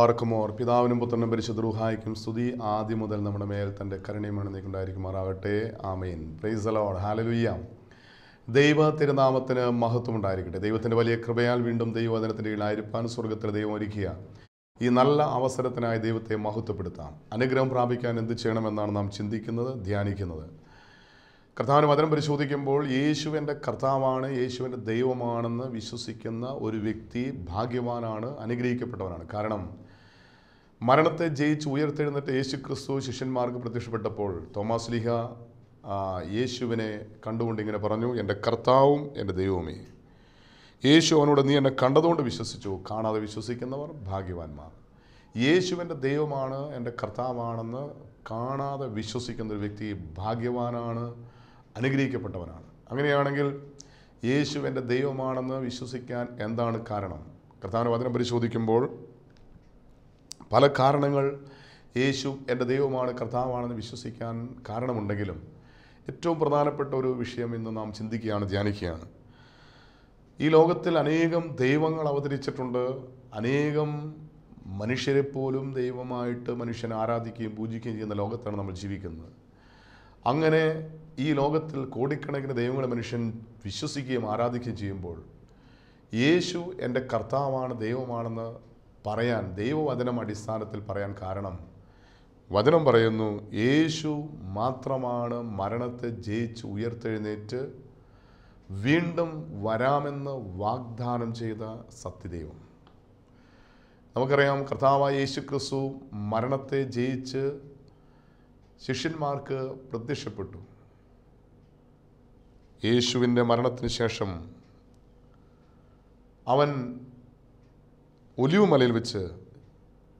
ബാർക്കുമോർ പിതാവിനും പുത്രനും പരിശുദ്ധ റൂഹായിക്കും സ്തുതി ആദ്യം മുതൽ നമ്മുടെ മേൽ തന്റെ കരുണയും നീക്കുണ്ടായിരിക്കുമാറാകട്ടെ ആമേൻ. പ്രൈസ് അലോഡ് ഹാലലുയ്യ ദൈവ തിരുനാമത്തിന് മഹത്വം ഉണ്ടായിരിക്കട്ടെ. ദൈവത്തിന്റെ വലിയ കൃപയാൽ വീണ്ടും ദൈവവചനത്തിന്റെ ഇളായിരിപ്പാൻ സ്വർഗത്തിൽ ദൈവം ഒരുക്കിയ ഈ നല്ല അവസരത്തിനായി ദൈവത്തെ മഹത്വപ്പെടുത്താം. അനുഗ്രഹം പ്രാപിക്കാൻ എന്ത് ചെയ്യണമെന്നാണ് നാം ചിന്തിക്കുന്നത് ധ്യാനിക്കുന്നത്. കർത്താവിന് വചനം പരിശോധിക്കുമ്പോൾ യേശുവിന്റെ കർത്താവാണ് യേശുവിന്റെ ദൈവമാണെന്ന് വിശ്വസിക്കുന്ന ഒരു വ്യക്തി ഭാഗ്യവാനാണ് അനുഗ്രഹിക്കപ്പെട്ടവനാണ്. കാരണം മരണത്തെ ജയിച്ച് ഉയർത്തെഴുന്നേറ്റ് യേശു ക്രിസ്തു ശിഷ്യന്മാർക്ക് പ്രത്യക്ഷപ്പെട്ടപ്പോൾ തോമാസ് ലിഹ യേശുവിനെ കണ്ടുകൊണ്ട് ഇങ്ങനെ പറഞ്ഞു എന്റെ കർത്താവും എന്റെ ദൈവവുമേ യേശു അവനോട് നീ എന്നെ കണ്ടതുകൊണ്ട് വിശ്വസിച്ചു. കാണാതെ വിശ്വസിക്കുന്നവർ ഭാഗ്യവാന്മാർ. യേശുവിന്റെ ദൈവമാണ് എന്റെ കർത്താവാണെന്ന് കാണാതെ വിശ്വസിക്കുന്ന ഒരു വ്യക്തി ഭാഗ്യവാനാണ് അനുഗ്രഹിക്കപ്പെട്ടവനാണ്. അങ്ങനെയാണെങ്കിൽ യേശു എന്റെ ദൈവമാണെന്ന് വിശ്വസിക്കാൻ എന്താണ് കാരണം? കർത്താവിന്റെ വചനം പരിശോധിക്കുമ്പോൾ പല കാരണങ്ങൾ യേശു എന്റെ ദൈവമാണ് കർത്താവാണെന്ന് വിശ്വസിക്കാൻ കാരണമുണ്ടെങ്കിലും ഏറ്റവും പ്രധാനപ്പെട്ട ഒരു വിഷയം ഇന്ന് നാം ചിന്തിക്കുകയാണ് ധ്യാനിക്കുകയാണ്. ഈ ലോകത്തിൽ അനേകം ദൈവങ്ങൾ അവതരിച്ചിട്ടുണ്ട്. അനേകം മനുഷ്യരെ പോലും ദൈവമായിട്ട് മനുഷ്യനെ ആരാധിക്കുകയും പൂജിക്കുകയും ചെയ്യുന്ന ലോകത്താണ് നമ്മൾ ജീവിക്കുന്നത്. അങ്ങനെ ഈ ലോകത്തിൽ കോടിക്കണക്കിന് ദൈവങ്ങളെ മനുഷ്യൻ വിശ്വസിക്കുകയും ആരാധിക്കുകയും ചെയ്യുമ്പോൾ യേശു എന്റെ കർത്താവാണ് ദൈവമാണെന്ന് പറയാൻ ദൈവവചനം അടിസ്ഥാനത്തിൽ പറയാൻ കാരണം. വചനം പറയുന്നു യേശു മാത്രമാണ് മരണത്തെ ജയിച്ച് ഉയർത്തെഴുന്നേറ്റ് വീണ്ടും വരാമെന്ന് വാഗ്ദാനം ചെയ്ത സത്യദൈവം. നമുക്കറിയാം കർത്താവായ യേശു ക്രിസ്തു മരണത്തെ ജയിച്ച് ശിഷ്യന്മാർക്ക് പ്രത്യക്ഷപ്പെട്ടു. യേശുവിന്റെ മരണത്തിന് ശേഷം അവൻ ഒലിവുമലയിൽ വെച്ച്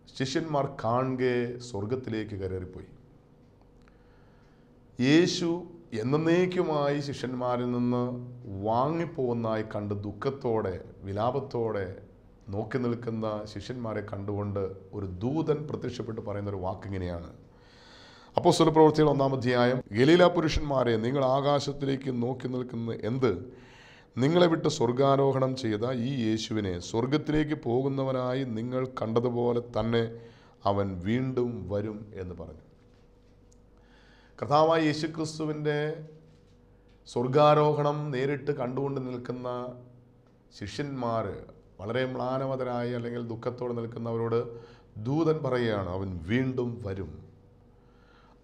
ശിഷ്യന്മാർ കാണുകെ സ്വർഗത്തിലേക്ക് കയറിപ്പോയി യേശു എന്നേക്കുമായി ശിഷ്യന്മാരിൽ നിന്ന് വാങ്ങിപ്പോകുന്നതായി കണ്ട് ദുഃഖത്തോടെ വിലാപത്തോടെ നോക്കി നിൽക്കുന്ന ശിഷ്യന്മാരെ കണ്ടുകൊണ്ട് ഒരു ദൂതൻ പ്രത്യക്ഷപ്പെട്ട് പറയുന്ന ഒരു വാക്കിങ്ങനെയാണ് അപ്പോൾ സ്വലപ്രവർത്തികൾ ഒന്നാം അധ്യായം ഗലീല പുരുഷന്മാരെ നിങ്ങൾ ആകാശത്തിലേക്ക് നോക്കി നിൽക്കുന്ന എന്ത്? നിങ്ങളെ വിട്ട് സ്വർഗാരോഹണം ചെയ്ത ഈ യേശുവിനെ സ്വർഗത്തിലേക്ക് പോകുന്നവനായി നിങ്ങൾ കണ്ടതുപോലെ തന്നെ അവൻ വീണ്ടും വരും എന്ന് പറഞ്ഞു. കർത്താവായ യേശുക്രിസ്തുവിന്റെ സ്വർഗാരോഹണം നേരിട്ട് കണ്ടുകൊണ്ട് നിൽക്കുന്ന ശിഷ്യന്മാർ വളരെ മ്ലാനവതരായി അല്ലെങ്കിൽ ദുഃഖത്തോടെ നിൽക്കുന്നവരോട് ദൂതൻ പറയുകയാണ് അവൻ വീണ്ടും വരും.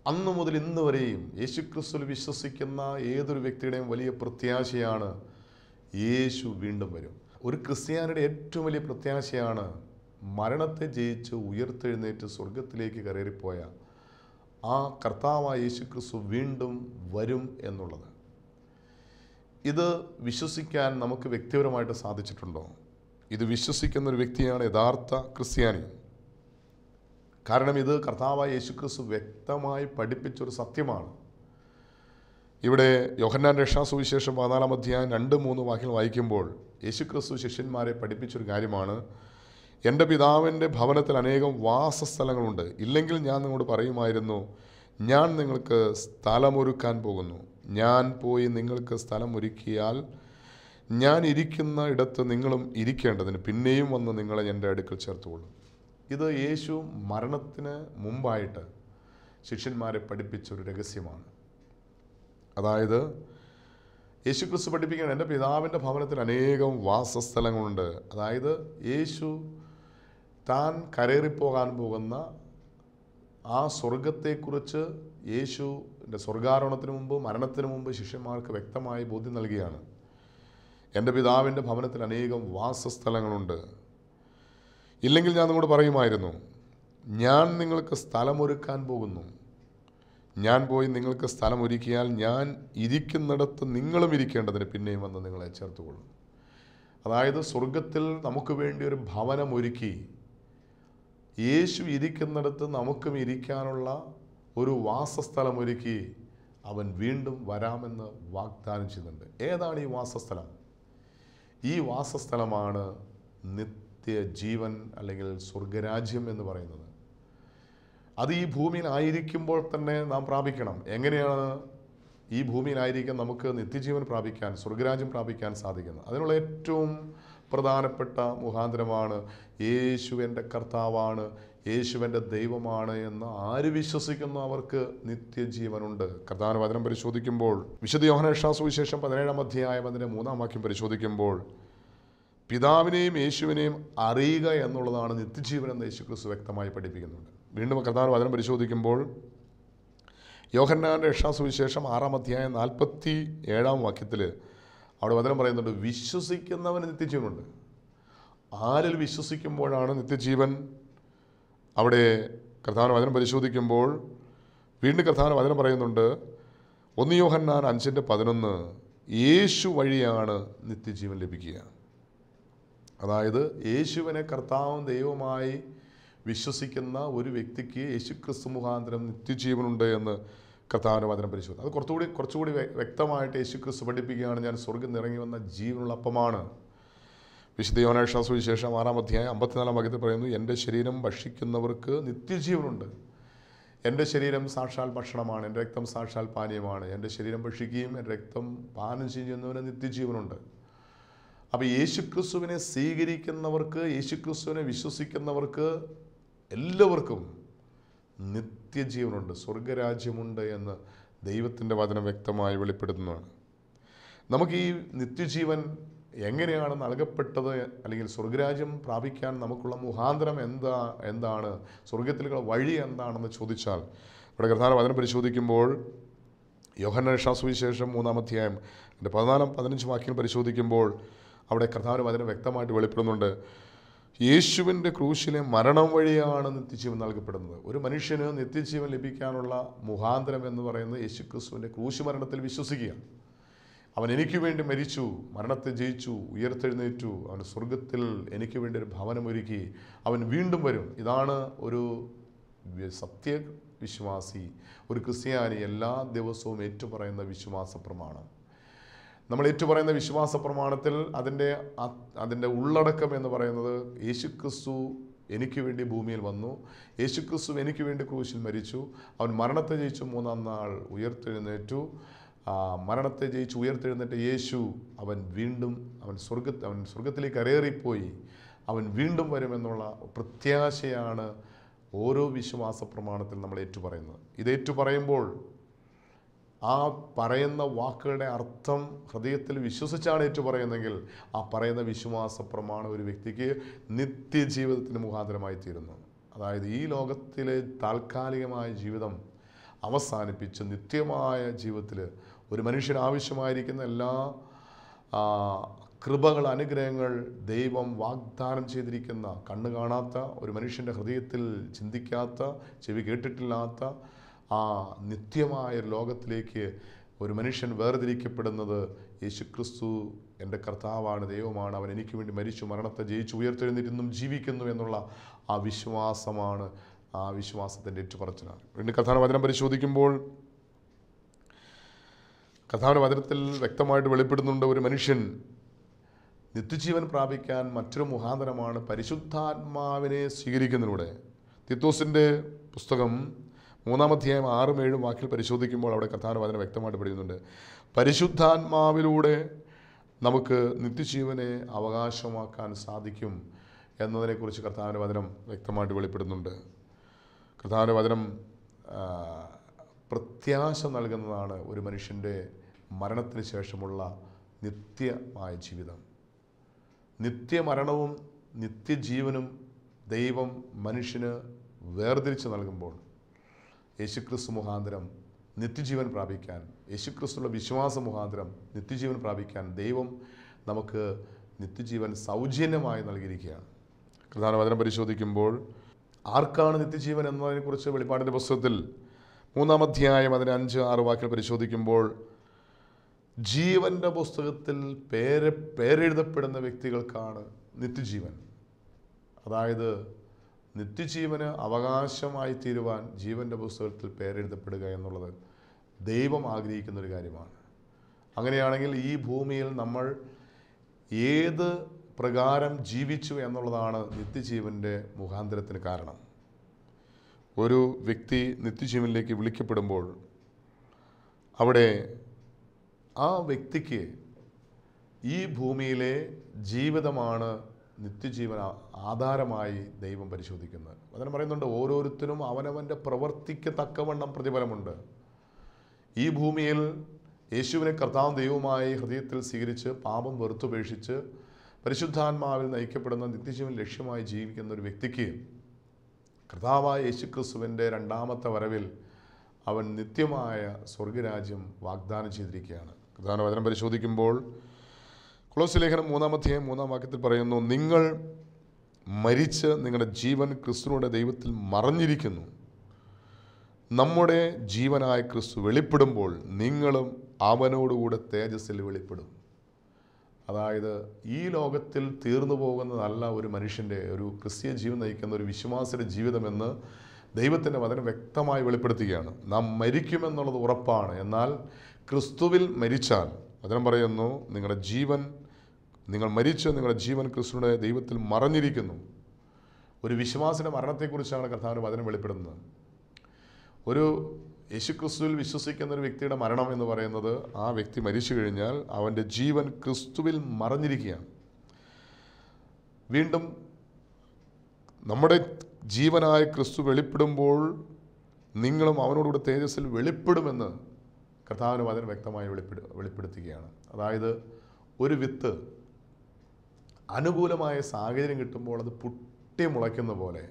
അന്നു മുതൽ ഇന്ന് വരെയും വിശ്വസിക്കുന്ന ഏതൊരു വ്യക്തിയുടെയും വലിയ പ്രത്യാശയാണ് യേശു വീണ്ടും വരും. ഒരു ക്രിസ്ത്യാനിയുടെ ഏറ്റവും വലിയ പ്രത്യാശയാണ് മരണത്തെ ജയിച്ച് ഉയർത്തെഴുന്നേറ്റ് സ്വർഗത്തിലേക്ക് കയറിപ്പോയ ആ കർത്താവായ യേശു ക്രിസ്തു വീണ്ടും വരും എന്നുള്ളത്. ഇത് വിശ്വസിക്കാൻ നമുക്ക് വ്യക്തിപരമായിട്ട് സാധിച്ചിട്ടുണ്ടോ? ഇത് വിശ്വസിക്കുന്ന ഒരു വ്യക്തിയാണ് യഥാർത്ഥ ക്രിസ്ത്യാനി. കാരണം ഇത് കർത്താവായ യേശുക്രിസ്തു വ്യക്തമായി പഠിപ്പിച്ചൊരു സത്യമാണ്. ഇവിടെ യോഹന്നാൻ രക്ഷാ സുവിശേഷം പതിനാലാം അധ്യായം രണ്ട് മൂന്ന് വാക്യങ്ങൾ വായിക്കുമ്പോൾ യേശുക്രിസ്തു ശിഷ്യന്മാരെ പഠിപ്പിച്ചൊരു കാര്യമാണ്. എന്റെ പിതാവിന്റെ ഭവനത്തിൽ അനേകം വാസസ്ഥലങ്ങളുണ്ട്. ഇല്ലെങ്കിൽ ഞാൻ നിങ്ങളോട് പറയുമായിരുന്നു ഞാൻ നിങ്ങൾക്ക് സ്ഥലമൊരുക്കാൻ പോകുന്നു. ഞാൻ പോയി നിങ്ങൾക്ക് സ്ഥലം ഒരുക്കിയാൽ ഞാൻ ഇരിക്കുന്ന ഇടത്ത് നിങ്ങളും ഇരിക്കേണ്ടതിന് പിന്നെയും വന്ന് നിങ്ങളെ എന്റെ അടുക്കൽ ചേർത്തുകൊള്ളും. ഇത് യേശു മരണത്തിന് മുമ്പായിട്ട് ശിഷ്യന്മാരെ പഠിപ്പിച്ച ഒരു രഹസ്യമാണ്. അതായത് യേശുക്രിസ്തു പഠിപ്പിക്കുന്നത് എന്റെ പിതാവിന്റെ ഭവനത്തിൽ അനേകം വാസസ്ഥലങ്ങളുണ്ട്. അതായത് യേശു താൻ കരേറിപ്പോകാൻ പോകുന്ന ആ സ്വർഗത്തെക്കുറിച്ച് യേശുവിന്റെ സ്വർഗാരോഹണത്തിന് മുമ്പ് മരണത്തിന് മുമ്പ് ശിഷ്യന്മാർക്ക് വ്യക്തമായി ബോധ്യം നൽകിയാണ്. എന്റെ പിതാവിന്റെ ഭവനത്തിൽ അനേകം വാസസ്ഥലങ്ങളുണ്ട്. ഇല്ലെങ്കിൽ ഞാൻ നിങ്ങളോട് പറയുമായിരുന്നു ഞാൻ നിങ്ങൾക്ക് സ്ഥലമൊരുക്കാൻ പോകുന്നു. ഞാൻ പോയി നിങ്ങൾക്ക് സ്ഥലം ഒരുക്കിയാൽ ഞാൻ ഇരിക്കുന്നിടത്ത് നിങ്ങളും ഇരിക്കേണ്ടതിന് പിന്നെയും വന്ന് നിങ്ങളെ ചേർത്തുകൊള്ളും. അതായത് സ്വർഗത്തിൽ നമുക്ക് വേണ്ടി ഒരു ഭവനം ഒരുക്കി യേശു ഇരിക്കുന്നിടത്ത് നമുക്കും ഇരിക്കാനുള്ള ഒരു വാസസ്ഥലം ഒരുക്കി അവൻ വീണ്ടും വരാമെന്ന് വാഗ്ദാനം ചെയ്യുന്നുണ്ട്. ഏതാണ് ഈ വാസസ്ഥലം? ഈ വാസസ്ഥലമാണ് നിത്യജീവൻ അല്ലെങ്കിൽ സ്വർഗരാജ്യം എന്ന് പറയുന്നത്. അത് ഈ ഭൂമിയിൽ ആയിരിക്കുമ്പോൾ തന്നെ നാം പ്രാപിക്കണം. എങ്ങനെയാണ് ഈ ഭൂമിയിലായിരിക്കാൻ നമുക്ക് നിത്യജീവൻ പ്രാപിക്കാൻ സ്വർഗരാജ്യം പ്രാപിക്കാൻ സാധിക്കുന്നത്? അതിനുള്ള ഏറ്റവും പ്രധാനപ്പെട്ട മുഖാന്തരമാണ് യേശു എന്റെ കർത്താവാണ് യേശുവിന്റെ ദൈവമാണ് എന്ന് ആര് വിശ്വസിക്കുന്നു അവർക്ക് നിത്യജീവനുണ്ട്. കർത്താവിന് വചനം പരിശോധിക്കുമ്പോൾ വിശുദ്ധ യോഹനേഷാ സുവിശേഷം പതിനേഴാം അധ്യായം അതിന്റെ മൂന്നാം വാക്യം പരിശോധിക്കുമ്പോൾ പിതാവിനെയും യേശുവിനെയും അറിയുക എന്നുള്ളതാണ് നിത്യജീവൻ എന്ന് യേശുക്രിസ്തു വ്യക്തമായി പഠിപ്പിക്കുന്നുണ്ട്. വീണ്ടും കർത്താവ് വചനം പരിശോധിക്കുമ്പോൾ യോഹന്നാന്റെ രക്ഷാ സുവിശേഷം ആറാം അധ്യായം നാൽപ്പത്തി ഏഴാം വാക്യത്തിൽ അവിടെ വചനം പറയുന്നുണ്ട് വിശ്വസിക്കുന്നവന് നിത്യജീവനുണ്ട്. ആരിൽ വിശ്വസിക്കുമ്പോഴാണ് നിത്യജീവൻ? അവിടെ കർത്താവിന് വചനം പരിശോധിക്കുമ്പോൾ വീണ്ടും കർത്താവിന് വചനം പറയുന്നുണ്ട് ഒന്ന് യോഹന്നാൻ അഞ്ചിന്റെ പതിനൊന്ന് യേശു വഴിയാണ് നിത്യജീവൻ ലഭിക്കുക. അതായത് യേശുവിനെ കർത്താവും ദൈവമായി വിശ്വസിക്കുന്ന ഒരു വ്യക്തിക്ക് യേശുക്രിസ്തു മുഖാന്തരം നിത്യജീവനുണ്ട് എന്ന് കർത്താവിന്റെ വചനം പരിശോധന അത് കുറച്ചുകൂടി കുറച്ചുകൂടി വ്യക്തമായിട്ട് യേശുക്രിസ്തു പഠിപ്പിക്കുകയാണ് ഞാൻ സ്വർഗം നിറങ്ങി വന്ന ജീവനുള്ള അപ്പമാണ്. വിശുദ്ധ യോനേഷ സുവിശേഷം ആറാം അധ്യായം അമ്പത്തിനാലാം വാക്യത്തിൽ പറയുന്നു എന്റെ ശരീരം ഭക്ഷിക്കുന്നവർക്ക് നിത്യജീവനുണ്ട്. എന്റെ ശരീരം സാക്ഷാൽ ഭക്ഷണമാണ് എന്റെ രക്തം സാക്ഷാൽ പാനീയമാണ്. എന്റെ ശരീരം ഭക്ഷിക്കുകയും എന്റെ രക്തം പാനം ചെയ്യുന്നവന് നിത്യജീവനുണ്ട്. അപ്പോൾ യേശുക്രിസ്തുവിനെ സ്വീകരിക്കുന്നവർക്ക് യേശുക്രിസ്തുവിനെ വിശ്വസിക്കുന്നവർക്ക് എല്ലാവർക്കും നിത്യജീവനുണ്ട് സ്വർഗരാജ്യമുണ്ട് എന്ന് ദൈവത്തിന്റെ വചനം വ്യക്തമായി വെളിപ്പെടുത്തുന്നതാണ്. നമുക്ക് ഈ നിത്യജീവൻ എങ്ങനെയാണ് നൽകപ്പെട്ടത് അല്ലെങ്കിൽ സ്വർഗരാജ്യം പ്രാപിക്കാൻ നമുക്കുള്ള മുഖാന്തരം എന്താ എന്താണ് സ്വർഗത്തിലുള്ള വഴി എന്താണെന്ന് ചോദിച്ചാൽ ഇവിടെ കർത്താന വചനം പരിശോധിക്കുമ്പോൾ യോഹന്ന സുവിശേഷം മൂന്നാം അധ്യായം എന്റെ പതിനാലാം പതിനഞ്ച് വാക്യം പരിശോധിക്കുമ്പോൾ അവിടെ കർത്താവിന് വചനം വ്യക്തമായിട്ട് വെളിപ്പെടുന്നുണ്ട്. യേശുവിന്റെ ക്രൂശിലെ മരണം വഴിയാണ് നിത്യജീവൻ നൽകപ്പെടുന്നത്. ഒരു മനുഷ്യന് നിത്യജീവൻ ലഭിക്കാനുള്ള മുഖാന്തരം എന്ന് പറയുന്നത് യേശു ക്രിസ്തുവിന്റെ ക്രൂശ് മരണത്തിൽ വിശ്വസിക്കുക അവൻ എനിക്ക് വേണ്ടി മരിച്ചു മരണത്തെ ജയിച്ചു ഉയർത്തെഴുന്നേറ്റു അവൻ സ്വർഗത്തിൽ എനിക്ക് വേണ്ടി ഒരു ഭവനമൊരുക്കി അവൻ വീണ്ടും വരും. ഇതാണ് ഒരു സത്യവിശ്വാസി സത്യ വിശ്വാസി ഒരു ക്രിസ്ത്യാനി എല്ലാ ദിവസവും ഏറ്റുപറയുന്ന വിശ്വാസ പ്രമാണം നമ്മൾ ഏറ്റുപറയുന്ന വിശ്വാസ പ്രമാണത്തിൽ അതിന്റെ അതിന്റെ ഉള്ളടക്കം എന്ന് പറയുന്നത് യേശുക്രിസ്തു എനിക്ക് വേണ്ടി ഭൂമിയിൽ വന്നു. യേശുക്രിസ്തു എനിക്ക് വേണ്ടി ക്രൂശിൽ മരിച്ചു. അവൻ മരണത്തെ ജയിച്ചു. മൂന്നാം നാൾ ഉയർത്തെഴുന്നേറ്റു. മരണത്തെ ജയിച്ച് ഉയർത്തെഴുന്നേറ്റ യേശു അവൻ വീണ്ടും അവൻ സ്വർഗ അവൻ സ്വർഗത്തിലേക്ക് കരേറിപ്പോയി അവൻ വീണ്ടും വരുമെന്നുള്ള പ്രത്യാശയാണ് ഓരോ വിശ്വാസ പ്രമാണത്തിൽ നമ്മൾ ഏറ്റുപറയുന്നത്. ഇത് ഏറ്റുപറയുമ്പോൾ ആ പറയുന്ന വാക്കുകളുടെ അർത്ഥം ഹൃദയത്തിൽ വിശ്വസിച്ചാണ് ഏറ്റു പറയുന്നതെങ്കിൽ ആ പറയുന്ന വിശ്വാസ പ്രമാണം ഒരു വ്യക്തിക്ക് നിത്യജീവിതത്തിന് മുഖാന്തരമായി തീരുന്നു. അതായത് ഈ ലോകത്തിലെ താൽക്കാലികമായ ജീവിതം അവസാനിപ്പിച്ച് നിത്യമായ ജീവിതത്തിൽ ഒരു മനുഷ്യന് ആവശ്യമായിരിക്കുന്ന എല്ലാ കൃപകൾ അനുഗ്രഹങ്ങൾ ദൈവം വാഗ്ദാനം ചെയ്തിരിക്കുന്ന കണ്ണ് കാണാത്ത ഒരു മനുഷ്യന്റെ ഹൃദയത്തിൽ ചിന്തിക്കാത്ത ചെവി കേട്ടിട്ടില്ലാത്ത ആ നിത്യമായ ലോകത്തിലേക്ക് ഒരു മനുഷ്യൻ വേർതിരിക്കപ്പെടുന്നത് യേശു ക്രിസ്തു എന്റെ കർത്താവാണ് ദൈവമാണ്. അവൻ എനിക്ക് വേണ്ടി മരിച്ചു മരണത്തെ ജയിച്ചു ഉയർത്തെഴുന്നിരുന്നും ജീവിക്കുന്നു എന്നുള്ള ആ വിശ്വാസമാണ് ആ വിശ്വാസത്തിന്റെ ഏറ്റുപറച്ചിലാണ്. വീണ്ടും കഥാന വചനം പരിശോധിക്കുമ്പോൾ കഥാന വചനത്തിൽ വ്യക്തമായിട്ട് വെളിപ്പെടുന്നുണ്ട് ഒരു മനുഷ്യൻ നിത്യജീവൻ പ്രാപിക്കാൻ മറ്റൊരു മുഖാന്തരമാണ് പരിശുദ്ധാത്മാവിനെ സ്വീകരിക്കുന്നതിലൂടെ. തിത്തോസിന്റെ പുസ്തകം മൂന്നാം അധ്യായം ആറും ഏഴും വാക്കിൽ പരിശോധിക്കുമ്പോൾ അവിടെ കഥാന വചനം വ്യക്തമായിട്ട് പഠിക്കുന്നുണ്ട്. പരിശുദ്ധാത്മാവിലൂടെ നമുക്ക് നിത്യജീവനെ അവകാശമാക്കാൻ സാധിക്കും എന്നതിനെക്കുറിച്ച് കർത്താവിന്റെ വചനം വ്യക്തമായിട്ട് വെളിപ്പെടുന്നുണ്ട്. കർത്താവിന്റെ വചനം പ്രത്യാശ നൽകുന്നതാണ് ഒരു മനുഷ്യന്റെ മരണത്തിന് ശേഷമുള്ള നിത്യമായ ജീവിതം. നിത്യമരണവും നിത്യജീവനും ദൈവം മനുഷ്യന് വേർതിരിച്ച് നൽകുമ്പോൾ യേശുക്രിസ്തു മുഖാന്തരം നിത്യജീവൻ പ്രാപിക്കാൻ യേശുക്രിസ്തുള്ള വിശ്വാസ മുഖാന്തരം നിത്യജീവൻ പ്രാപിക്കാൻ ദൈവം നമുക്ക് നിത്യജീവൻ സൗജന്യമായി നൽകിയിരിക്കുകയാണ്. പ്രധാന പരിശോധിക്കുമ്പോൾ ആർക്കാണ് നിത്യജീവൻ എന്നതിനെക്കുറിച്ച് വെളിപ്പാടിന്റെ പുസ്തകത്തിൽ മൂന്നാം അധ്യായം അതിന് അഞ്ച് ആറ് വാക്കിൽ പരിശോധിക്കുമ്പോൾ ജീവന്റെ പുസ്തകത്തിൽ പേര് പേരെഴുതപ്പെടുന്ന വ്യക്തികൾക്കാണ് നിത്യജീവൻ. അതായത് നിത്യജീവന് അവകാശമായി തീരുവാൻ ജീവന്റെ പുസ്തകത്തിൽ പേരെഴുതപ്പെടുക എന്നുള്ളത് ദൈവം ആഗ്രഹിക്കുന്ന ഒരു കാര്യമാണ്. അങ്ങനെയാണെങ്കിൽ ഈ ഭൂമിയിൽ നമ്മൾ ഏത് പ്രകാരം ജീവിച്ചു എന്നുള്ളതാണ് നിത്യജീവന്റെ മുഖാന്തരത്തിന് കാരണം. ഒരു വ്യക്തി നിത്യജീവനിലേക്ക് വിളിക്കപ്പെടുമ്പോൾ അവിടെ ആ വ്യക്തിക്ക് ഈ ഭൂമിയിലെ ജീവിതമാണ് നിത്യജീവന ആധാരമായി ദൈവം പരിശോധിക്കുന്നത് അതിന് പറയുന്നുണ്ട് ഓരോരുത്തരും അവനവന്റെ പ്രവൃത്തിക്ക് തക്കവണ്ണം പ്രതിഫലമുണ്ട്. ഈ ഭൂമിയിൽ യേശുവിനെ കർത്താവ് ദൈവമായി ഹൃദയത്തിൽ സ്വീകരിച്ച് പാപം വെറുത്തുപേക്ഷിച്ച് പരിശുദ്ധാത്മാവിൽ നയിക്കപ്പെടുന്ന നിത്യജീവൻ ലക്ഷ്യമായി ജീവിക്കുന്ന ഒരു വ്യക്തിക്ക് കർത്താവായ യേശുക്രിസ്തുവിന്റെ രണ്ടാമത്തെ വരവിൽ അവൻ നിത്യമായ സ്വർഗരാജ്യം വാഗ്ദാനം ചെയ്തിരിക്കുകയാണ്. കർത്താവിന്റെ വചനം പരിശോധിക്കുമ്പോൾ കുളോസ് ലേഖനം മൂന്നാമധ്യായം മൂന്നാം വാക്യത്തിൽ പറയുന്നു നിങ്ങൾ മരിച്ച് നിങ്ങളുടെ ജീവൻ ക്രിസ്തുവിന്റെ ദൈവത്തിൽ മറഞ്ഞിരിക്കുന്നു. നമ്മുടെ ജീവനായ ക്രിസ്തു വെളിപ്പെടുമ്പോൾ നിങ്ങളും അവനോടുകൂടെ തേജസ്സിൽ വെളിപ്പെടും. അതായത് ഈ ലോകത്തിൽ തീർന്നു പോകുന്നതല്ല ഒരു മനുഷ്യന്റെ ഒരു ക്രിസ്തീയ ജീവൻ നയിക്കുന്ന ഒരു വിശ്വാസിയുടെ ജീവിതമെന്ന് ദൈവത്തിന്റെ വചനം വ്യക്തമായി വെളിപ്പെടുത്തുകയാണ്. നാം മരിക്കുമെന്നുള്ളത് ഉറപ്പാണ്. എന്നാൽ ക്രിസ്തുവിൽ മരിച്ചാൽ വചനം പറയുന്നു നിങ്ങളുടെ ജീവൻ നിങ്ങൾ മരിച്ച് നിങ്ങളുടെ ജീവൻ ക്രിസ്തുവിനെ ദൈവത്തിൽ മറഞ്ഞിരിക്കുന്നു. ഒരു വിശ്വാസിന്റെ മരണത്തെക്കുറിച്ചാണ് കർത്താവിന്റെ വചനം വെളിപ്പെടുന്നത്. ഒരു യേശുക്രിസ്തുവിൽ വിശ്വസിക്കുന്ന ഒരു വ്യക്തിയുടെ മരണം എന്ന് പറയുന്നത് ആ വ്യക്തി മരിച്ചു കഴിഞ്ഞാൽ അവന്റെ ജീവൻ ക്രിസ്തുവിൽ മറഞ്ഞിരിക്കുകയാണ്. വീണ്ടും നമ്മുടെ ജീവനായ ക്രിസ്തു വെളിപ്പെടുമ്പോൾ നിങ്ങളും അവനോടുകൂടെ തേജസ്സിൽ വെളിപ്പെടുമെന്ന് കർത്താവിന് വചനം വ്യക്തമായി വെളിപ്പെടു വെളിപ്പെടുത്തുകയാണ്. അതായത് ഒരു വിത്ത് അനുകൂലമായ സാഹചര്യം കിട്ടുമ്പോൾ അത് പുട്ടി മുളയ്ക്കുന്ന പോലെ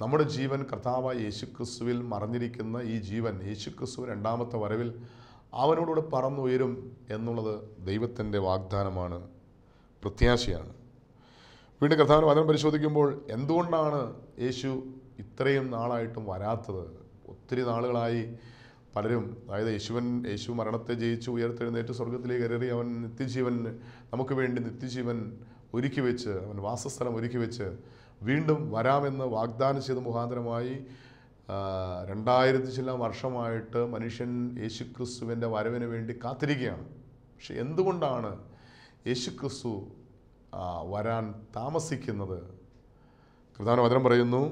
നമ്മുടെ ജീവൻ കർത്താവായ യേശുക്രിസ്തുവിൽ മറഞ്ഞിരിക്കുന്ന ഈ ജീവൻ യേശുക്രിസ്തു രണ്ടാമത്തെ വരവിൽ അവനോടുകൂടെ പറന്നുയരും എന്നുള്ളത് ദൈവത്തിന്റെ വാഗ്ദാനമാണ് പ്രത്യാശയാണ്. വീണ്ടും കർത്താവിന് വചനം പരിശോധിക്കുമ്പോൾ എന്തുകൊണ്ടാണ് യേശു ഇത്രയും നാളായിട്ടും വരാത്തത്? ഒത്തിരി നാളുകളായി പലരും അതായത് യേശുവൻ യേശു മരണത്തെ ജയിച്ച് ഉയർത്തെഴുന്നേറ്റ് സ്വർഗത്തിലേക്ക് കയറി അവൻ നിത്യജീവൻ നമുക്ക് വേണ്ടി നിത്യജീവൻ ഒരുക്കി വെച്ച് അവൻ വാസസ്ഥലം ഒരുക്കി വെച്ച് വീണ്ടും വരാമെന്ന് വാഗ്ദാനം ചെയ്ത മുഖാന്തരമായി രണ്ടായിരത്തി ചില വർഷമായിട്ട് മനുഷ്യൻ യേശുക്രിസ്തുവിന്റെ വരവിന് വേണ്ടി കാത്തിരിക്കുകയാണ്. പക്ഷെ എന്തുകൊണ്ടാണ് യേശുക്രിസ്തു ക്രിസ്തു വരാൻ താമസിക്കുന്നത്? പ്രധാന വചനം പറയുന്നു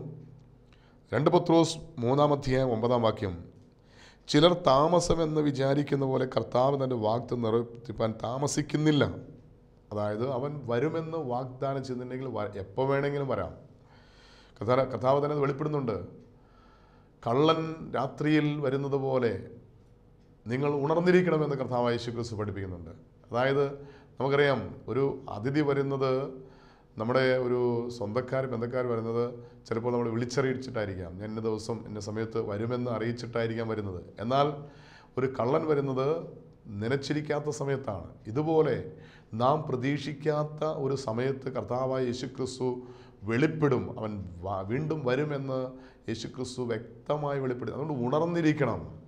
രണ്ട് പത്രോസ് മൂന്നാം അധ്യായം ഒമ്പതാം വാക്യം ചിലർ താമസമെന്ന് വിചാരിക്കുന്ന പോലെ കർത്താവ് തന്റെ വാക്ത് നിറവേറ്റിപ്പാൻ താമസിക്കുന്നില്ല. അതായത് അവൻ വരുമെന്ന് വാഗ്ദാനം ചെയ്തിട്ടുണ്ടെങ്കിൽ എപ്പോൾ വേണമെങ്കിലും വരാം. കർത്താവ് കർത്താവ് തന്നെ വെളിപ്പെടുന്നുണ്ട്. കള്ളൻ രാത്രിയിൽ വരുന്നത് പോലെ നിങ്ങൾ ഉണർന്നിരിക്കണമെന്ന് കർത്താവ് യേശു ക്രിസ്തു പഠിപ്പിക്കുന്നുണ്ട്. അതായത് നമുക്കറിയാം ഒരു അതിഥി വരുന്നത് നമ്മുടെ ഒരു സ്വന്തക്കാർ ബന്ധക്കാർ വരുന്നത് ചിലപ്പോൾ നമ്മൾ വിളിച്ചറിയിച്ചിട്ടായിരിക്കാം. ഞാൻ ഇന്ന ദിവസം ഇന്ന സമയത്ത് വരുമെന്ന് അറിയിച്ചിട്ടായിരിക്കാം വരുന്നത്. എന്നാൽ ഒരു കള്ളൻ വരുന്നത് നനച്ചിരിക്കാത്ത സമയത്താണ്. ഇതുപോലെ നാം പ്രതീക്ഷിക്കാത്ത ഒരു സമയത്ത് കർത്താവായ യേശുക്രിസ്തു വെളിപ്പെടും. അവൻ വീണ്ടും വരുമെന്ന് യേശുക്രിസ്തു വ്യക്തമായി വെളിപ്പെടും. അതുകൊണ്ട് ഉണർന്നിരിക്കണം.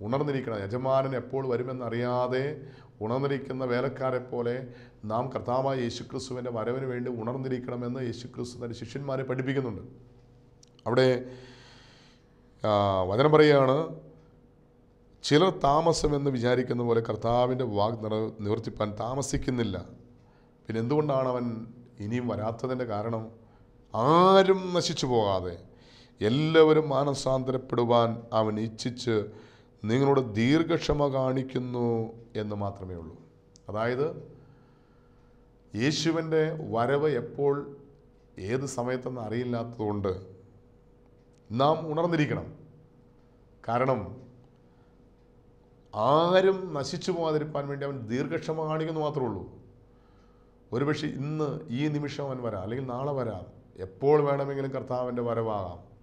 ഉണർന്നിരിക്കണം. യജമാനൻ എപ്പോൾ വരുമെന്നറിയാതെ ഉണർന്നിരിക്കുന്ന വേലക്കാരെ പോലെ നാം കർത്താവായ യേശുക്രിസ്തുവിന്റെ വരവിന് വേണ്ടി ഉണർന്നിരിക്കണമെന്ന് യേശുക്രിസ്തു തന്റെ ശിഷ്യന്മാരെ പഠിപ്പിക്കുന്നുണ്ട്. അവിടെ വചനം പറയുകയാണ് ചിലർ താമസമെന്ന് വിചാരിക്കുന്ന പോലെ കർത്താവിന്റെ വാഗ് നിറ നിവർത്തിപ്പാൻ താമസിക്കുന്നില്ല. പിന്നെ എന്തുകൊണ്ടാണ് അവൻ ഇനിയും വരാത്തതിന്റെ കാരണം? ആരും നശിച്ചു പോകാതെ എല്ലാവരും മാനസാന്തരപ്പെടുവാൻ അവൻ ഇച്ഛിച്ച് നിങ്ങളോട് ദീർഘക്ഷമ കാണിക്കുന്നു എന്ന് മാത്രമേ ഉള്ളൂ. അതായത് യേശുവിന്റെ വരവ് എപ്പോൾ ഏത് സമയത്തെന്ന് അറിയില്ലാത്തതുകൊണ്ട് നാം ഉണർന്നിരിക്കണം. കാരണം ആരും നശിച്ചു പോകാതിരിക്കാൻ വേണ്ടി അവൻ ദീർഘക്ഷമ കാണിക്കുന്നു മാത്രമേ ഉള്ളൂ. ഒരുപക്ഷെ ഇന്ന് ഈ നിമിഷം അവൻ വരാം അല്ലെങ്കിൽ നാളെ വരാം. എപ്പോൾ വേണമെങ്കിലും കർത്താവിന്റെ വരവാകാം.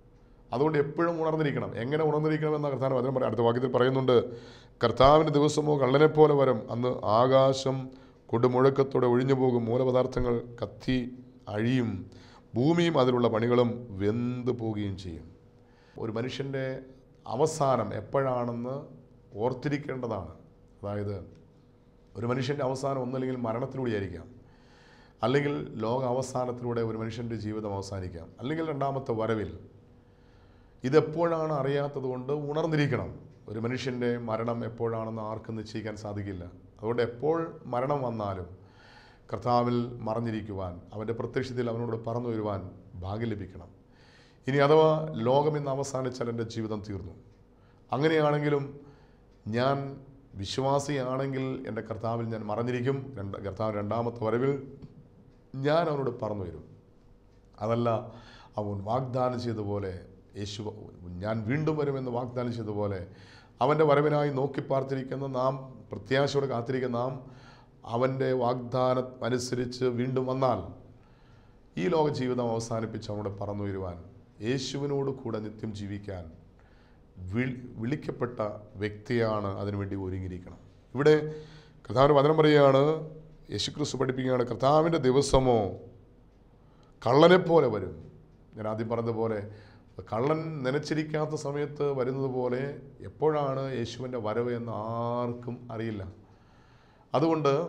അതുകൊണ്ട് എപ്പോഴും ഉണർന്നിരിക്കണം. എങ്ങനെ ഉണർന്നിരിക്കണം എന്ന കർത്താവ് അതിനും പറയാം അടുത്ത വാക്യത്തിൽ പറയുന്നുണ്ട്. കർത്താവിന്റെ ദിവസമോ കള്ളനെപ്പോലെ വരും. അന്ന് ആകാശം കൊടുമുഴക്കത്തോടെ ഒഴിഞ്ഞു പോകും മൂലപദാർത്ഥങ്ങൾ കത്തി അഴിയും. ഭൂമിയും അതിലുള്ള പണികളും വെന്ത് പോവുകയും ചെയ്യും. ഒരു മനുഷ്യന്റെ അവസാനം എപ്പോഴാണെന്ന് ഓർത്തിരിക്കേണ്ടതാണ്. അതായത് ഒരു മനുഷ്യന്റെ അവസാനം ഒന്നല്ലെങ്കിൽ മരണത്തിലൂടെ ആയിരിക്കാം. അല്ലെങ്കിൽ ലോക അവസാനത്തിലൂടെ ഒരു മനുഷ്യന്റെ ജീവിതം അവസാനിക്കാം. അല്ലെങ്കിൽ രണ്ടാമത്തെ വരവിൽ ഇതെപ്പോഴാണ് അറിയാത്തത് കൊണ്ട് ഉണർന്നിരിക്കണം. ഒരു മനുഷ്യന്റെ മരണം എപ്പോഴാണെന്ന് ആർക്കും നിശ്ചയിക്കാൻ സാധിക്കില്ല. അതുകൊണ്ട് എപ്പോൾ മരണം വന്നാലും കർത്താവിൽ മറഞ്ഞിരിക്കുവാൻ അവന്റെ പ്രത്യക്ഷത്തിൽ അവനോട് പറന്നു വരുവാൻ ഭാഗ്യം ലഭിക്കണം. ഇനി അഥവാ ലോകം ഇന്ന് അവസാനിച്ചാൽ എന്റെ ജീവിതം തീർന്നു. അങ്ങനെയാണെങ്കിലും ഞാൻ വിശ്വാസിയാണെങ്കിൽ എന്റെ കർത്താവിൽ ഞാൻ മറഞ്ഞിരിക്കും. രണ്ട് കർത്താവ് രണ്ടാമത്തെ വരവിൽ ഞാൻ അവനോട് പറന്നു വരും. അതല്ല അവൻ വാഗ്ദാനം ചെയ്തതുപോലെ യേശു ഞാൻ വീണ്ടും വരുമെന്ന് വാഗ്ദാനം ചെയ്തതുപോലെ അവന്റെ വരവിനായി നോക്കി പാർത്തിരിക്കുന്ന നാം പ്രത്യാശയോടെ കാത്തിരിക്കുന്ന നാം അവന്റെ വാഗ്ദാനം അനുസരിച്ച് വീണ്ടും വന്നാൽ ഈ ലോക ജീവിതം അവസാനിപ്പിച്ച് അവിടെ പറന്നു വരുവാൻ യേശുവിനോട് കൂടെ നിത്യം ജീവിക്കാൻ വിളി വിളിക്കപ്പെട്ട വ്യക്തിയാണ് അതിനുവേണ്ടി ഒരുങ്ങിയിരിക്കണം. ഇവിടെ കർത്താവിന്റെ വചനം പറയുകയാണ് യേശുക്രിസ്തു പഠിപ്പിക്കുകയാണ് കർത്താവിന്റെ ദിവസമോ കള്ളനെപ്പോലെ വരും. ഞാൻ ആദ്യം പറഞ്ഞതുപോലെ കള്ളൻ നനച്ചിരിക്കാത്ത സമയത്ത് വരുന്നത് പോലെ എപ്പോഴാണ് യേശുവിന്റെ വരവ് എന്ന് ആർക്കും അറിയില്ല. അതുകൊണ്ട്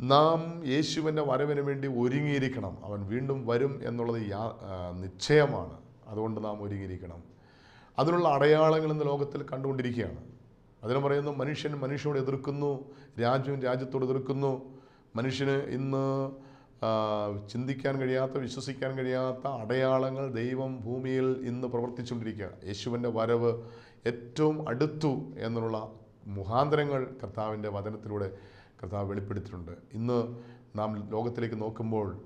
നാം യേശുവിന്റെ വരവിന് വേണ്ടി ഒരുങ്ങിയിരിക്കണം. അവൻ വീണ്ടും വരും എന്നുള്ളത് യാ നിശ്ചയമാണ്. അതുകൊണ്ട് നാം ഒരുങ്ങിയിരിക്കണം. അതിനുള്ള അടയാളങ്ങൾ ഇന്ന് ലോകത്തിൽ കണ്ടുകൊണ്ടിരിക്കുകയാണ്. അതിന് പറയുന്നു മനുഷ്യൻ മനുഷ്യനോട് എതിർക്കുന്നു രാജ്യം രാജ്യത്തോട് എതിർക്കുന്നു. മനുഷ്യന് ഇന്ന് ചിന്തിക്കാൻ കഴിയാത്ത വിശ്വസിക്കാൻ കഴിയാത്ത അടയാളങ്ങൾ ദൈവം ഭൂമിയിൽ ഇന്ന് പ്രവർത്തിച്ചുകൊണ്ടിരിക്കുകയാണ്. യേശുവിന്റെ വരവ് ഏറ്റവും അടുത്തു എന്നുള്ള മുഖാന്തരങ്ങൾ കർത്താവിന്റെ വചനത്തിലൂടെ കർത്താവ് വെളിപ്പെടുത്തിയിട്ടുണ്ട്. ഇന്ന് നാം ലോകത്തിലേക്ക് നോക്കുമ്പോൾ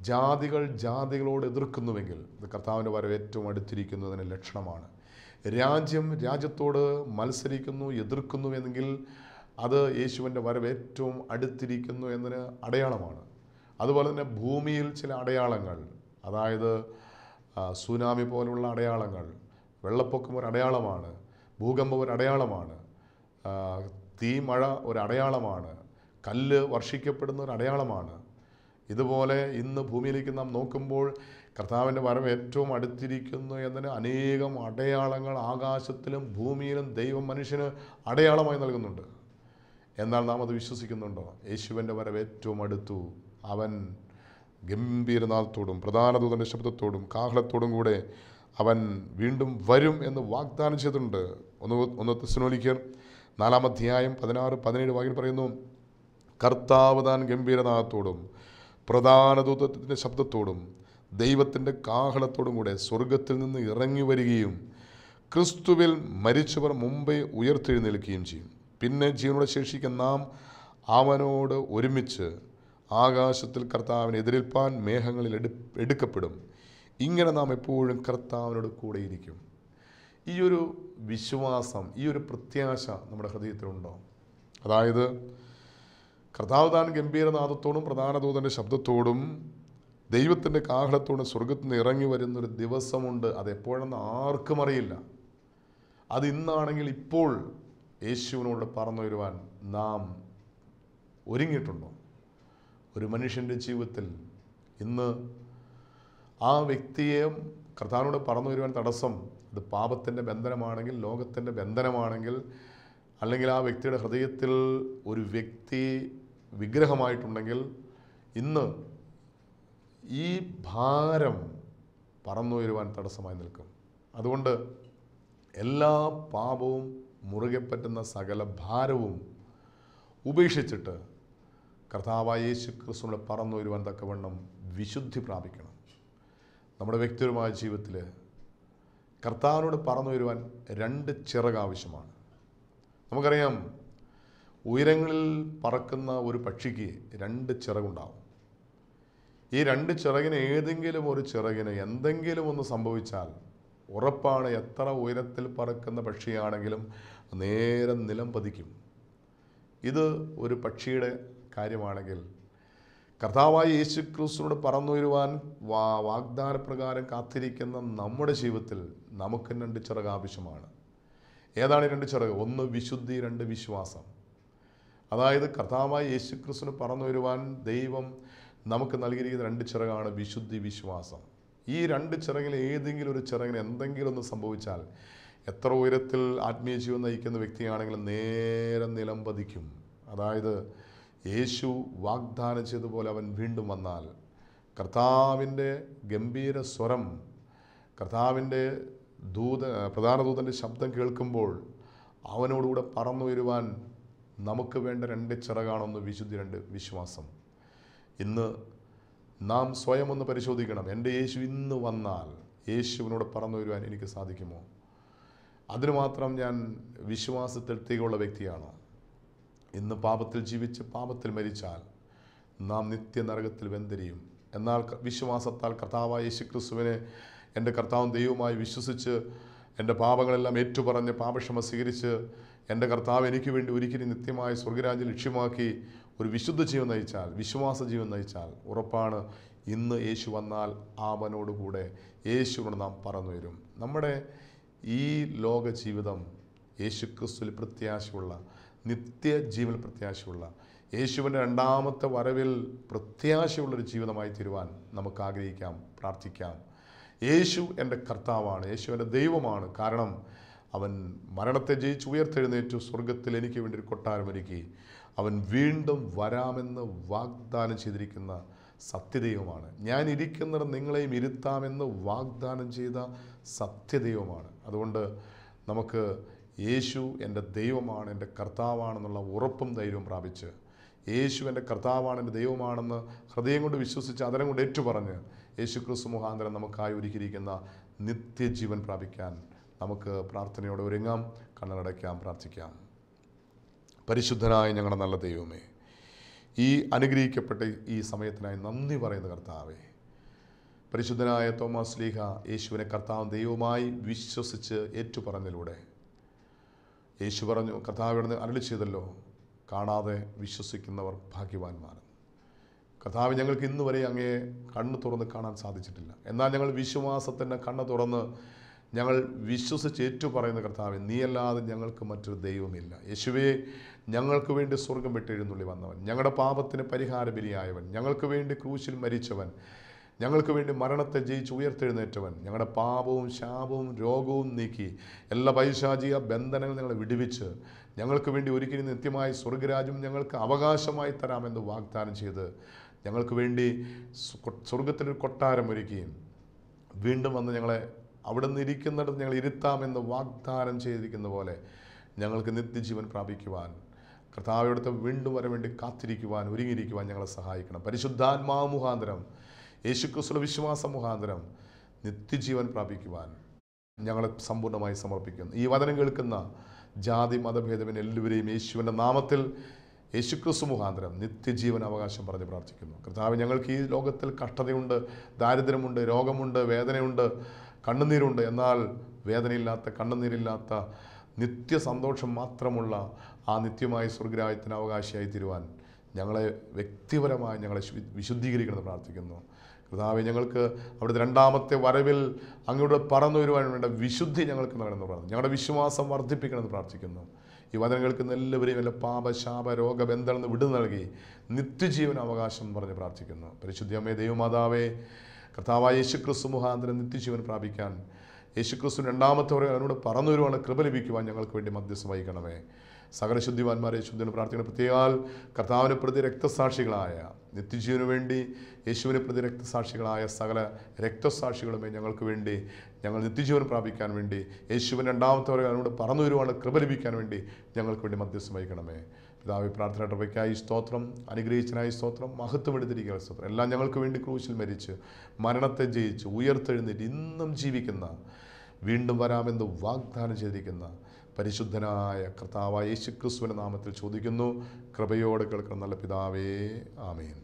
ജാതികൾ ജാതികളോട് എതിർക്കുന്നുവെങ്കിൽ ഇത് കർത്താവിന്റെ വരവ് ഏറ്റവും അടുത്തിരിക്കുന്നതിന് ലക്ഷണമാണ്. രാജ്യം രാജ്യത്തോട് മത്സരിക്കുന്നു എതിർക്കുന്നു എന്നെങ്കിൽ അത് യേശുവിന്റെ വരവ് ഏറ്റവും അടുത്തിരിക്കുന്നു എന്നതിന് അടയാളമാണ്. അതുപോലെ തന്നെ ഭൂമിയിൽ ചില അടയാളങ്ങൾ അതായത് സുനാമി പോലുള്ള അടയാളങ്ങൾ വെള്ളപ്പൊക്കം ഒരു അടയാളമാണ് ഭൂകമ്പം ഒരു അടയാളമാണ് തീമഴ ഒരു അടയാളമാണ് കല്ല് വർഷിക്കപ്പെടുന്ന ഒരു അടയാളമാണ്. ഇതുപോലെ ഇന്ന് ഭൂമിയിലേക്ക് നാം നോക്കുമ്പോൾ കർത്താവിന്റെ വരവ് ഏറ്റവും അടുത്തിരിക്കുന്നു എന്നതിന് അനേകം അടയാളങ്ങൾ ആകാശത്തിലും ഭൂമിയിലും ദൈവം മനുഷ്യന് അടയാളമായി നൽകുന്നുണ്ട്. എന്നാൽ നാം അത് വിശ്വസിക്കുന്നുണ്ടോ? യേശുവിന്റെ വരവ് ഏറ്റവും അടുത്തു. അവൻ ഗംഭീരനാഥത്തോടും പ്രധാന ദൂതന്റെ ശബ്ദത്തോടും കാഹളത്തോടും കൂടെ അവൻ വീണ്ടും വരും എന്ന് വാഗ്ദാനം ചെയ്തിട്ടുണ്ട്. ഒന്ന് ഒന്ന് തെസ്സലോനിക്കർ നാലാം അധ്യായം പതിനാറ് പതിനേഴ് വാക്കിൽ പറയുന്നു കർത്താവ് താൻ ഗംഭീരനാഥത്തോടും പ്രധാന ദൂതത്തിന്റെ ശബ്ദത്തോടും ദൈവത്തിന്റെ കാഹളത്തോടും കൂടെ സ്വർഗത്തിൽ നിന്ന് ഇറങ്ങി വരികയും ക്രിസ്തുവിൽ മരിച്ചവർ മുമ്പേ ഉയർത്തെഴുന്നേൽക്കുകയും ചെയ്യും. പിന്നെ ജീവനോടെ ശേഷിക്കുന്ന നാം അവനോട് ഒരുമിച്ച് ആകാശത്തിൽ കർത്താവിനെ എതിരിൽപ്പാൻ മേഘങ്ങളിൽ എടു എടുക്കപ്പെടും. ഇങ്ങനെ നാം എപ്പോഴും കർത്താവിനോട് കൂടെയിരിക്കും ഈ ഒരു വിശ്വാസം ഈ ഒരു പ്രത്യാശ നമ്മുടെ ഹൃദയത്തിലുണ്ടോ? അതായത് കർത്താവ് താൻ ഗംഭീരനാഥത്തോടും പ്രധാനദൂതന്റെ ശബ്ദത്തോടും ദൈവത്തിന്റെ കാഹളത്തോടും സ്വർഗത്തിൽ നിന്ന് ഇറങ്ങി വരുന്നൊരു ദിവസമുണ്ട്. അതെപ്പോഴെന്ന് ആർക്കും അറിയില്ല. അത് ഇന്നാണെങ്കിൽ ഇപ്പോൾ യേശുവിനോട് പറഞ്ഞു വരുവാൻ നാം ഒരുങ്ങിയിട്ടുണ്ടോ? ഒരു മനുഷ്യന്റെ ജീവിതത്തിൽ ഇന്ന് ആ വ്യക്തിയെ കർത്താവിനോട് പറന്നു വരുവാൻ തടസ്സം അത് പാപത്തിന്റെ ബന്ധനമാണെങ്കിൽ ലോകത്തിന്റെ ബന്ധനമാണെങ്കിൽ അല്ലെങ്കിൽ ആ വ്യക്തിയുടെ ഹൃദയത്തിൽ ഒരു വ്യക്തി വിഗ്രഹമായിട്ടുണ്ടെങ്കിൽ ഇന്ന് ഈ ഭാരം പറന്നു വരുവാൻ തടസ്സമായി നിൽക്കും. അതുകൊണ്ട് എല്ലാ പാപവും മുറുകെ പറ്റുന്ന സകല ഭാരവും ഉപേക്ഷിച്ചിട്ട് കർത്താവായ യേശു ക്രിസ്തുവിനെ പറന്നു വരുവാൻ തക്കവണ്ണം വിശുദ്ധി പ്രാപിക്കണം. നമ്മുടെ വ്യക്തിപരമായ ജീവിതത്തിൽ കർത്താവിനോട് പറന്നു വരുവാൻ രണ്ട് ചിറക് ആവശ്യമാണ്. നമുക്കറിയാം ഉയരങ്ങളിൽ പറക്കുന്ന ഒരു പക്ഷിക്ക് രണ്ട് ചിറകുണ്ടാവും. ഈ രണ്ട് ചിറകിന് ഏതെങ്കിലും ഒരു ചിറകിന് എന്തെങ്കിലും ഒന്ന് സംഭവിച്ചാൽ ഉറപ്പാണ് എത്ര ഉയരത്തിൽ പറക്കുന്ന പക്ഷിയാണെങ്കിലും നേരം നിലം പതിക്കും. ഇത് ഒരു പക്ഷിയുടെ കാര്യമാണെങ്കിൽ കർത്താവായ യേശു ക്രിസ്തുനോട് പറന്നു വരുവാൻ വാ വാഗ്ദാനപ്രകാരം കാത്തിരിക്കുന്ന നമ്മുടെ ജീവിതത്തിൽ നമുക്ക് രണ്ട് ചിറക് ആവശ്യമാണ്. ഏതാണ് രണ്ട് ചിറക്? ഒന്ന് വിശുദ്ധി രണ്ട് വിശ്വാസം. അതായത് കർത്താവായ യേശു ക്രിസ്തുവിന് പറന്നു വരുവാൻ ദൈവം നമുക്ക് നൽകിയിരിക്കുന്ന രണ്ട് ചിറകാണ് വിശുദ്ധി വിശ്വാസം. ഈ രണ്ട് ചിറകിൽ ഏതെങ്കിലും ഒരു ചിറകിന് എന്തെങ്കിലും ഒന്ന് സംഭവിച്ചാൽ എത്ര ഉയരത്തിൽ ആത്മീയ ജീവൻ നയിക്കുന്ന വ്യക്തിയാണെങ്കിലും നേരം നിലം പതിക്കും. അതായത് യേശു വാഗ്ദാനം ചെയ്തതുപോലെ അവൻ വീണ്ടും വന്നാൽ കർത്താവിന്റെ ഗംഭീര സ്വരം കർത്താവിന്റെ ദൂത പ്രധാന ദൂതന്റെ ശബ്ദം കേൾക്കുമ്പോൾ അവനോടുകൂടെ പറന്നു വരുവാൻ നമുക്ക് വേണ്ട രണ്ട് ചിറകാണൊന്ന് വിശുദ്ധി രണ്ട് വിശ്വാസം. ഇന്ന് നാം സ്വയം ഒന്ന് പരിശോധിക്കണം എന്റെ യേശു ഇന്ന് വന്നാൽ യേശുവിനോട് പറന്നു വരുവാൻ എനിക്ക് സാധിക്കുമോ? അതിന് മാത്രം ഞാൻ വിശ്വാസത്തിൽ തികയുള്ള വ്യക്തിയാണോ? ഇന്ന് പാപത്തിൽ ജീവിച്ച് പാപത്തിൽ മരിച്ചാൽ നാം നിത്യനരകത്തിൽ വെന്തരിയും. എന്നാൽ വിശ്വാസത്താൽ കർത്താവായ യേശുക്രിസ്തുവിനെ എന്റെ കർത്താവും ദൈവമായി വിശ്വസിച്ച് എന്റെ പാപങ്ങളെല്ലാം ഏറ്റുപറഞ്ഞ് പാപക്ഷമ സ്വീകരിച്ച് എന്റെ കർത്താവ് എനിക്ക് വേണ്ടി ഒരിക്കലും നിത്യമായ സ്വർഗരാജ്യം ലക്ഷ്യമാക്കി ഒരു വിശുദ്ധ ജീവൻ നയിച്ചാൽ വിശ്വാസ ജീവൻ നയിച്ചാൽ ഉറപ്പാണ് ഇന്ന് യേശു വന്നാൽ അവനോടുകൂടെ യേശുവിനോട് നാം പറന്നു വരും. നമ്മുടെ ഈ ലോക ജീവിതം യേശു ക്രിസ്തുവിൽ പ്രത്യാശയുള്ള നിത്യജീവൻ പ്രത്യാശയുള്ള യേശുവിന്റെ രണ്ടാമത്തെ വരവിൽ പ്രത്യാശയുള്ളൊരു ജീവിതമായി തീരുവാൻ നമുക്ക് ആഗ്രഹിക്കാം പ്രാർത്ഥിക്കാം. യേശു എന്റെ കർത്താവാണ് യേശു എന്റെ ദൈവമാണ്. കാരണം അവൻ മരണത്തെ ജയിച്ച് ഉയർത്തെഴുന്നേറ്റു സ്വർഗത്തിൽ എനിക്ക് വേണ്ടി ഒരു കൊട്ടാരമൊരുക്കി അവൻ വീണ്ടും വരാമെന്ന് വാഗ്ദാനം ചെയ്തിരിക്കുന്ന സത്യദൈവമാണ്. ഞാൻ ഇരിക്കുന്നത് നിങ്ങളെയും ഇരുത്താമെന്ന് വാഗ്ദാനം ചെയ്ത സത്യദൈവമാണ്. അതുകൊണ്ട് നമുക്ക് യേശു എന്റെ ദൈവമാണ് എന്റെ കർത്താവാണെന്നുള്ള ഉറപ്പും ധൈര്യവും പ്രാപിച്ച് യേശു എന്റെ കർത്താവാണ് എന്റെ ദൈവമാണെന്ന് ഹൃദയം കൊണ്ട് വിശ്വസിച്ച് അതരം കൊണ്ട് ഏറ്റുപറഞ്ഞ് യേശു ക്രിസ്തു മുഖാന്തരം നമുക്കായി ഒരുക്കിയിരിക്കുന്ന നിത്യജീവൻ പ്രാപിക്കാൻ നമുക്ക് പ്രാർത്ഥനയോടെ ഒരുങ്ങാം കണ്ണടയ്ക്കാം പ്രാർത്ഥിക്കാം. പരിശുദ്ധനായ ഞങ്ങളുടെ നല്ല ദൈവമേ ഈ അനുഗ്രഹിക്കപ്പെട്ട ഈ സമയത്തിനായി നന്ദി പറയുന്ന കർത്താവേ പരിശുദ്ധനായ തോമസ് ലീഹ യേശുവിനെ കർത്താവ് ദൈവമായി വിശ്വസിച്ച് ഏറ്റുപറഞ്ഞിലൂടെ യേശു പറഞ്ഞു കർത്താവിടുന്ന് അരളി ചെയ്തല്ലോ. കാണാതെ വിശ്വസിക്കുന്നവർ ഭാഗ്യവാന്മാർ കർത്താവ് ഞങ്ങൾക്ക് ഇന്ന് വരെ അങ്ങയെ കണ്ണ് തുറന്ന് കാണാൻ സാധിച്ചിട്ടില്ല. എന്നാൽ ഞങ്ങൾ വിശ്വാസത്തിന്റെ കണ്ണ് തുറന്ന് ഞങ്ങൾ വിശ്വസിച്ച് ഏറ്റു പറയുന്ന കർത്താവ് നീയല്ലാതെ ഞങ്ങൾക്ക് മറ്റൊരു ദൈവമില്ല യേശുവേ ഞങ്ങൾക്ക് വേണ്ടി സ്വർഗം വിട്ടെഴുന്നള്ളി വന്നവൻ. ഞങ്ങളുടെ പാപത്തിന് പരിഹാര ബലിയായവൻ ഞങ്ങൾക്ക് വേണ്ടി ക്രൂശിൽ മരിച്ചവൻ. ഞങ്ങൾക്ക് വേണ്ടി മരണത്തെ ജയിച്ച് ഉയർത്തെഴുന്നേറ്റവൻ. ഞങ്ങളുടെ പാപവും ശാപവും രോഗവും നീക്കി എല്ലാ പൈശാചിക ബന്ധനങ്ങൾ ഞങ്ങളെ വിടുവിച്ച് ഞങ്ങൾക്ക് വേണ്ടി ഒരിക്കലും നിത്യമായ സ്വർഗരാജ്യം ഞങ്ങൾക്ക് അവകാശമായി തരാമെന്ന് വാഗ്ദാനം ചെയ്ത് ഞങ്ങൾക്ക് വേണ്ടി സ്വ- സ്വർഗത്തിലൊരു കൊട്ടാരം ഒരുക്കുകയും വീണ്ടും വന്ന് ഞങ്ങളെ അവിടെ നിന്ന് ഇരിക്കുന്നിടത്ത് ഞങ്ങൾ ഇരുത്താമെന്ന് വാഗ്ദാനം ചെയ്തിരിക്കുന്ന പോലെ ഞങ്ങൾക്ക് നിത്യജീവൻ പ്രാപിക്കുവാൻ കർത്താവിടുത്തെ വീണ്ടും വരെ വേണ്ടി കാത്തിരിക്കുവാൻ ഒരുങ്ങിയിരിക്കുവാൻ ഞങ്ങളെ സഹായിക്കണം. പരിശുദ്ധാത്മാ മുഖാന്തരം യേശുക്രിസ്തുവിന്റെ വിശ്വാസ മുഖാന്തരം നിത്യജീവൻ പ്രാപിക്കുവാൻ ഞങ്ങളെ സമ്പൂർണമായി സമർപ്പിക്കുന്നു. ഈ വചനം കേൾക്കുന്ന ജാതി മതഭേദവിന് എല്ലാവരെയും യേശുവിന്റെ നാമത്തിൽ യേശുക്രിസ്തു മുഖാന്തരം നിത്യജീവൻ അവകാശം പറഞ്ഞ് പ്രാർത്ഥിക്കുന്നു. കർത്താവ് ഞങ്ങൾക്ക് ഈ ലോകത്തിൽ കഷ്ടതയുണ്ട് ദാരിദ്ര്യമുണ്ട് രോഗമുണ്ട് വേദനയുണ്ട് കണ്ണുനീരുണ്ട്. എന്നാൽ വേദനയില്ലാത്ത കണ്ണുനീരില്ലാത്ത നിത്യ സന്തോഷം മാത്രമുള്ള ആ നിത്യമായ സ്വർഗരാജ്യത്തിന് അവകാശിയായി തീരുവാൻ ഞങ്ങളെ വ്യക്തിപരമായി ഞങ്ങളെ വിശുദ്ധീകരിക്കണമെന്ന് പ്രാർത്ഥിക്കുന്നു. കർത്താവെ ഞങ്ങൾക്ക് അവിടുത്തെ രണ്ടാമത്തെ വരവിൽ അങ്ങോട്ട് പറന്നു വരുവാൻ വേണ്ട വിശുദ്ധി ഞങ്ങൾക്ക് നൽകണമെന്ന് പറഞ്ഞു ഞങ്ങളുടെ വിശ്വാസം വർദ്ധിപ്പിക്കണമെന്ന് പ്രാർത്ഥിക്കുന്നു. ഈ വചനം കേൾക്കുന്ന എല്ലാവരെയും എല്ലാ പാപ ശാപ രോഗബന്ധം നിന്ന് വിടു നൽകി നിത്യജീവൻ അവകാശം പറഞ്ഞ് പ്രാർത്ഥിക്കുന്നു. പരിശുദ്ധി അമ്മേ ദൈവമാതാവേ കർത്താവായ യേശുക്രിസ്തു മുഖാന്തരം നിത്യജീവൻ പ്രാപിക്കാൻ യേശുക്രിസ്തു രണ്ടാമത്തെ വരെ അവനോട് പറന്നു വരുവാണ് കൃപ ലഭിക്കുവാൻ ഞങ്ങൾക്ക് വേണ്ടി മധ്യസ്ഥം വഹിക്കണമേ. സകല ശുദ്ധിമാന്മാരെ ശുദ്ധിന് പ്രാർത്ഥിക്കുന്ന പ്രത്യേകാൽ കർത്താവിന് പ്രതി രക്തസാക്ഷികളായ നിത്യജീവന് വേണ്ടി യേശുവിന് പ്രതി രക്തസാക്ഷികളായ സകല രക്തസാക്ഷികളുമേ ഞങ്ങൾക്ക് വേണ്ടി ഞങ്ങൾ നിത്യജീവൻ പ്രാപിക്കാൻ വേണ്ടി യേശുവിൻ രണ്ടാമത്തെ വരെ അതിനോട് പറന്നു വരുവാണ് കൃപ ലഭിക്കാൻ വേണ്ടി ഞങ്ങൾക്ക് വേണ്ടി മധ്യസ്ഥം വഹിക്കണമേ. പിതാവ് പ്രാർത്ഥന വയ്ക്കായി സ്തോത്രം അനുഗ്രഹിച്ചനായി സ്തോത്രം മഹത്വം എടുത്തിരിക്കുന്ന സ്തോത്രം. എല്ലാം ഞങ്ങൾക്ക് വേണ്ടി ക്രൂശിൽ മരിച്ച് മരണത്തെ ജയിച്ച് ഉയർത്തെഴുന്നേറ്റ് ഇന്നും ജീവിക്കുന്ന വീണ്ടും വരാമെന്ന് വാഗ്ദാനം ചെയ്തിരിക്കുന്ന പരിശുദ്ധനായ കർത്താവായ യേശു ക്രിസ്തുവിന്റെ നാമത്തിൽ ചോദിക്കുന്നു. കൃപയോടെ കേൾക്കുന്ന നല്ല പിതാവേ ആമേൻ.